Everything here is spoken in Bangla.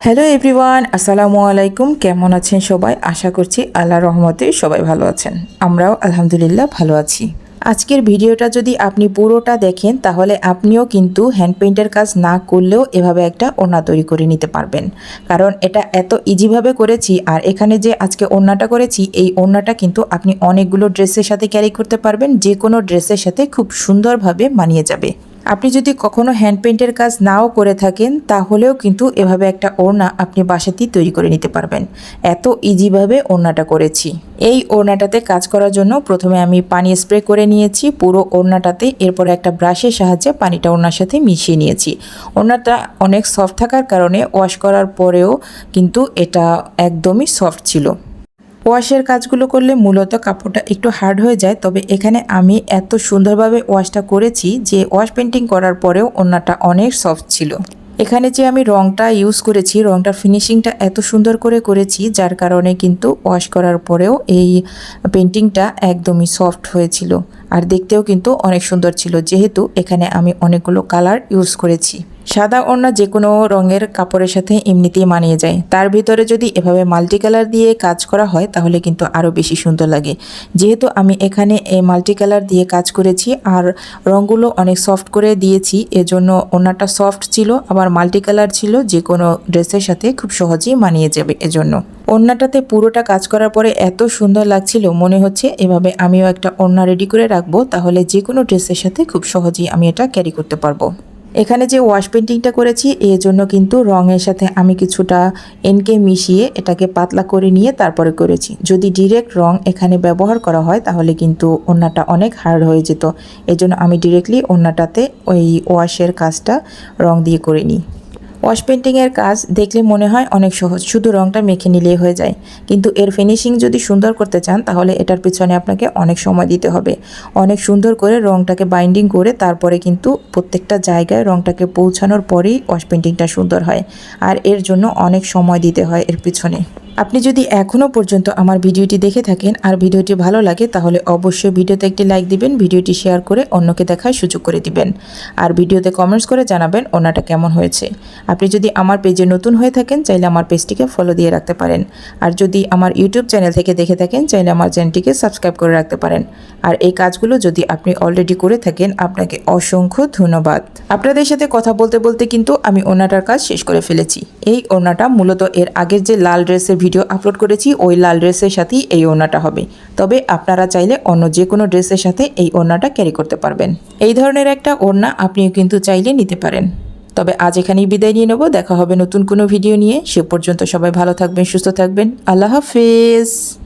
হ্যালো এভরিওয়ান আসসালামু আলাইকুম কেমন আছেন সবাই? আশা করছি আল্লাহ রহমতে সবাই ভালো আছেন। আমরাও আলহামদুলিল্লাহ ভালো আছি। আজকের ভিডিওটা যদি আপনি পুরোটা দেখেন, তাহলে আপনিও কিন্তু হ্যান্ড পেইন্টের কাজ না করলেও এভাবে একটা ওড়না তৈরি করে নিতে পারবেন। কারণ এটা এত ইজিভাবে করেছি, আর এখানে যে আজকে ওড়নাটা করেছি, এই ওড়নাটা কিন্তু আপনি অনেকগুলো ড্রেসের সাথে ক্যারি করতে পারবেন যে কোনো ড্রেসের সাথে খুব সুন্দরভাবে মানিয়ে যাবে। আপনি যদি কখনো হ্যান্ড পেন্টের কাজ নাও করে থাকেন, তাহলেও কিন্তু এভাবে একটা ওড়না আপনি বাসাতেই তৈরি করে নিতে পারবেন। এত ইজিভাবে ওড়নাটা করেছি। এই ওড়নাটাতে কাজ করার জন্য প্রথমে আমি পানি স্প্রে করে নিয়েছি, পুরো ওড়নাটাতে, এরপর একটা ব্রাশের সাহায্যে পানিটা ওড়নার সাথে মিশিয়ে নিয়েছি। ওড়নাটা অনেক সফট থাকার কারণে ওয়াশ করার পরেও কিন্তু এটা একদমই সফট ছিল। ওয়াশের কাজগুলো করলে মূলত কাপড়টা একটু হার্ড হয়ে যায়, তবে এখানে আমি এত সুন্দরভাবে ওয়াশটা করেছি যে ওয়াশ পেন্টিং করার পরেও ওনাটা অনেক সফট ছিল। এখানে যে আমি রংটা ইউজ করেছি, রংটার ফিনিশিংটা এত সুন্দর করে করেছি, যার কারণে কিন্তু ওয়াশ করার পরেও এই পেন্টিংটা একদমই সফট হয়েছিল। আর দেখতেও কিন্তু অনেক সুন্দর ছিল। যেহেতু এখানে আমি অনেকগুলো কালার ইউজ করেছি। সাদা ওড়না যে কোনো রঙের কাপড়ের সাথে এমনিতেই মানিয়ে যায়। তার ভিতরে যদি এভাবে মাল্টি কালার দিয়ে কাজ করা হয়, তাহলে কিন্তু আরও বেশি সুন্দর লাগে। যেহেতু আমি এখানে এই মাল্টি কালার দিয়ে কাজ করেছি আর রঙগুলো অনেক সফট করে দিয়েছি, এজন্য ওড়নাটা সফট ছিল, আবার মাল্টি কালার ছিল যে কোনো ড্রেসের সাথে খুব সহজেই মানিয়ে যাবে এজন্য। ওড়নাটাতে পুরোটা কাজ করার পরে এত সুন্দর লাগছিল, মনে হচ্ছে এভাবে আমিও একটা ওড়না রেডি করে রাখব, তাহলে যে কোনো ড্রেসের সাথে খুব সহজেই আমি এটা ক্যারি করতে পারব। এখানে যে ওয়াশ পেন্টিংটা করেছি এর জন্য কিন্তু রঙের সাথে আমি কিছুটা এনকে মিশিয়ে এটাকে পাতলা করে নিয়ে তারপরে করেছি। যদি ডিরেক্ট রং এখানে ব্যবহার করা হয়, তাহলে কিন্তু ওড়নাটা অনেক হার্ড হয়ে যেত। এজন্য আমি ডিরেক্টলি ওড়নাটাতে ওই ওয়াশের কাজটা রং দিয়ে করে নিই। ওয়াশ পেন্টিংয়ের কাজ দেখলে মনে হয় অনেক সহজ। শুধু রংটা মেখে নিলেই হয়ে যায়। কিন্তু এর ফিনিশিং যদি সুন্দর করতে চান, তাহলে এটার পিছনে আপনাকে অনেক সময় দিতে হবে। অনেক সুন্দর করে রংটাকে বাইন্ডিং করে তারপরে কিন্তু প্রত্যেকটা জায়গায় রংটাকে পৌঁছানোর পরেই ওয়াশ পেন্টিংটা সুন্দর হয়। আর এর জন্য অনেক সময় দিতে হয় এর পিছনে। আপনি যদি এখনও পর্যন্ত আমার ভিডিওটি দেখে থাকেন আর ভিডিওটি ভালো লাগে, তাহলে অবশ্যই ভিডিওতে একটি লাইক দিবেন, ভিডিওটি শেয়ার করে অন্যকে দেখার সুযোগ করে দিবেন। আর ভিডিওতে কমেন্টস করে জানাবেন ওনাটা কেমন হয়েছে। আপনি যদি আমার পেজে নতুন হয়ে থাকেন, চাইলে আমার পেজটিকে ফলো দিয়ে রাখতে পারেন। আর যদি আমার ইউটিউব চ্যানেল থেকে দেখে থাকেন, চাইলে আমার চ্যানেলটিকে সাবস্ক্রাইব করে রাখতে পারেন। আর এই কাজগুলো যদি আপনি অলরেডি করে থাকেন, আপনাকে অসংখ্য ধন্যবাদ। আপনাদের সাথে কথা বলতে বলতে কিন্তু আমি ওনাটার কাজ শেষ করে ফেলেছি। এই ওনাটা মূলত এর আগের যে লাল ড্রেসের ভিডিও আপলোড করেছি, ওই লাল ড্রেসের সাথেই এই ওনাটা হবে। তবে আপনারা চাইলে অন্য যে কোনো ড্রেসের সাথে এই ওনাটা ক্যারি করতে পারবেন। এই ধরনের একটা ওড়না আপনিও কিন্তু চাইলে নিতে পারেন। তবে আজ এখানেই বিদায় নিয়ে নেব। দেখা হবে নতুন কোনো ভিডিও নিয়ে। সে পর্যন্ত সবাই ভালো থাকবেন, সুস্থ থাকবেন। আল্লাহ হাফেজ।